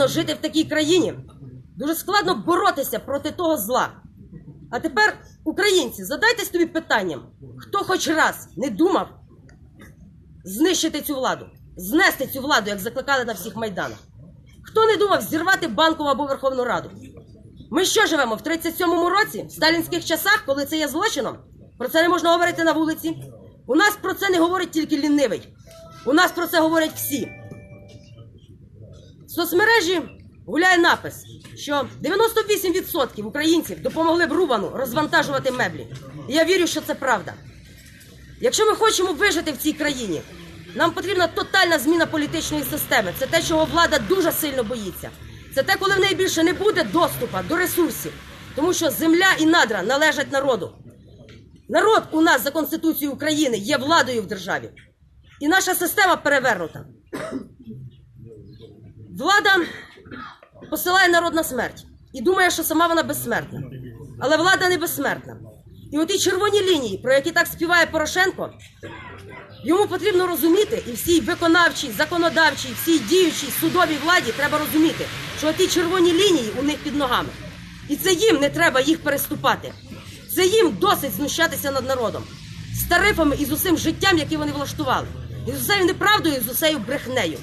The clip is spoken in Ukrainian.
складно жити в такій країні, дуже складно боротися проти того зла. А тепер, українці, задайтесь тобі питанням, хто хоч раз не думав знищити цю владу, знести цю владу, як закликали на всіх майданах. Хто не думав зірвати банкову або Верховну Раду? Ми що живемо в 37-му році, в сталінських часах, коли це є злочином? Про це не можна говорити на вулиці. У нас про це не говорить тільки лінивий. У нас про це говорять всі. В соцмережі гуляє напис, що 98% українців допомогли б Рубану розвантажувати меблі. І я вірю, що це правда. Якщо ми хочемо вижити в цій країні, нам потрібна тотальна зміна політичної системи. Це те, чого влада дуже сильно боїться. Це те, коли в неї більше не буде доступу до ресурсів, тому що земля і надра належать народу. Народ у нас за Конституцією України є владою в державі. І наша система перевернута. Влада посилає народ на смерть і думає, що сама вона безсмертна. Але влада не безсмертна. І оті червоні лінії, про які так співає Порошенко, йому потрібно розуміти, і всій виконавчій, законодавчій, всій діючій судовій владі треба розуміти, що ті червоні лінії у них під ногами. І це їм не треба їх переступати. Це їм досить знущатися над народом з тарифами і з усім життям, яке вони влаштували, і з усією неправдою, і з усею брехнею.